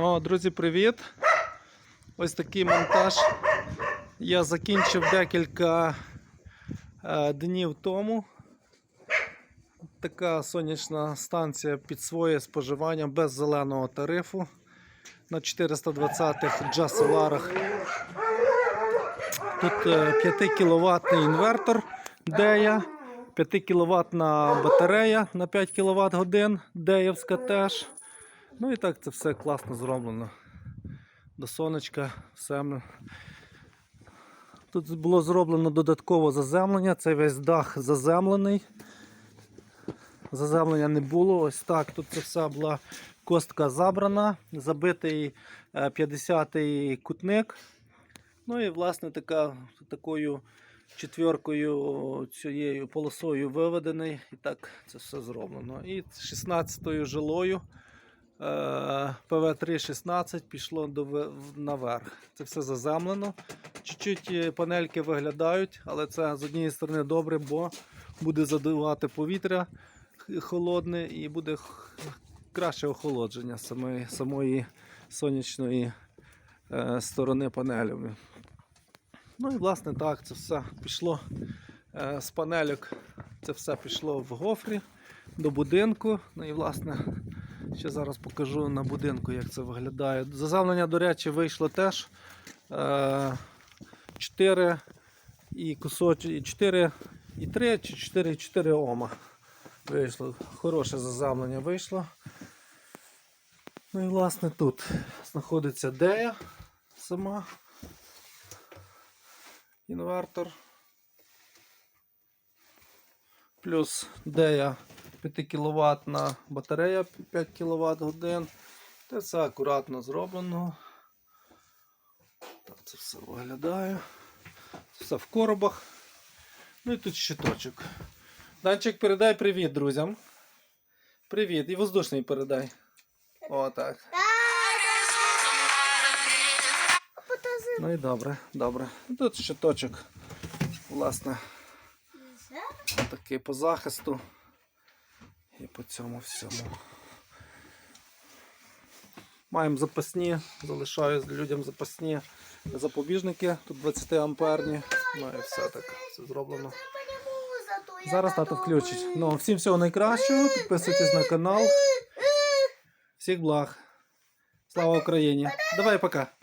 Ну, друзі, привіт! Ось такий монтаж я закінчив декілька е, днів тому. Така сонячна станція під своє споживання без зеленого тарифу на 420-х джасоларах. Тут е, 5 кВт інвертор Дея, 5 кВт батарея на 5 кВт годин, Деївська теж. Ну і так це все класно зроблено. До сонечка, все. Тут було зроблено додатково заземлення, цей весь дах заземлений. Заземлення не було. Ось так. Тут це вся була костка забрана, забитий е, 50-й кутник. Ну і власне така, такою четверкою цією полосою виведений. І так це все зроблено. І 16-ю жилою е, ПВ-316 пішло до, наверх. Це все заземлено. Чуть-чуть е, панельки виглядають, але це з однієї сторони добре, бо буде задувати повітря холодне і буде краще охолодження самої, самої сонячної е, сторони панелями. Ну і власне так, це все пішло е, з панельок. Це все пішло в гофрі до будинку. Ну і власне ще зараз покажу на будинку, як це виглядає. Заземлення, до речі, вийшло теж е, 4 і кусочок, 4 і 3 чи 4 і 4 ома. Вийшло. Хороше заземлення вийшло. Ну і власне тут знаходиться дея сама. Інвертор. Плюс дея 5 кВт батарея 5 кВт годин. Це все акуратно зроблено. Так це все виглядає. Це все в коробах. Ну і тут щиточок. Данчик, передай привіт друзям. Привіт. І воздушний передай. О, так. Ну і добре, добре. Тут щиточок, власне, такий по захисту. І по цьому всьому. Маємо запасні, залишаю людям запасні запобіжники, тут 20 амперні. Ну і все так все зроблено. Зараз тато включить. Ну, всім всього найкращого. Підписуйтесь на канал. Всіх благ. Слава Україні! Давай пока.